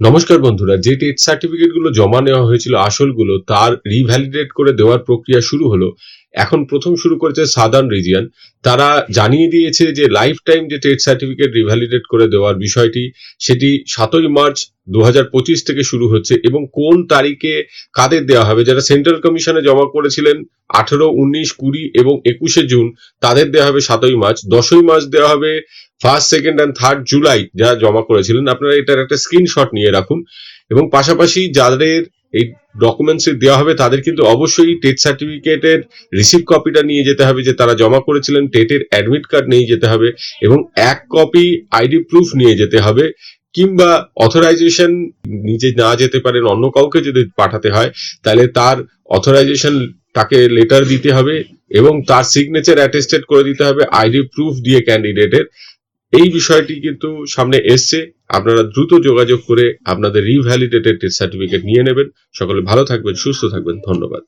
নমস্কার বন্ধুরা, যে টেট সার্টিফিকেটগুলো জমা নেওয়া হয়েছিল আসলগুলো, তার রিভ্যালিডেট করে দেওয়ার প্রক্রিয়া শুরু হলো। এখন প্রথম শুরু করেছে সাদার্ন রিজিয়ন তারা জানিয়ে দিয়েছে যে লাইফ টাইম যে টেট সার্টিফিকেট রিভ্যালিডেট করে দেওয়ার বিষয়টি, সেটি সাতই মার্চ দু হাজার পঁচিশ থেকে শুরু হচ্ছে এবং কোন তারিখে কাদের দেওয়া হবে? যারা সেন্ট্রাল কমিশনে জমা করেছিলেন আঠেরো, উনিশ, কুড়ি এবং একুশে জুন, তাদের দেওয়া হবে সাতই মার্চ। দশই মার্চ দেওয়া হবে first second and third July যারা জমা করেছিলেন, আপনারা এটার একটা স্ক্রিনশট নিয়ে রাখুন। এবং পাশাপাশি যাদের এই ডকুমেন্টস দেওয়া হবে, তাদের কিন্তু অবশ্যই টেট সার্টিফিকেটের রিসিভ কপিটা নিয়ে যেতে হবে যে তারা জমা করেছিলেন, টেটের অ্যাডমিট কার্ড নিয়ে যেতে হবে এবং এক কপি আইডি প্রুফ নিয়ে যেতে হবে কিংবা অথরাইজেশন নিজে না যেতে পারেন, অন্য কাউকে যদি পাঠাতে হয়, তাহলে তার অথরাইজেশন তাকে লেটার দিতে হবে এবং তার সিগনেচার অ্যাটেস্টেড করে দিতে হবে আইডি প্রুফ দিয়ে ক্যান্ডিডেটের এই বিষয়টি কিন্তু সামনে এসছে। আপনারা দ্রুত যোগাযোগ করে আপনাদের রিভ্যালিডেটেড সার্টিফিকেট নিয়ে নেবেন। সকলে ভালো থাকবেন, সুস্থ থাকবেন। ধন্যবাদ।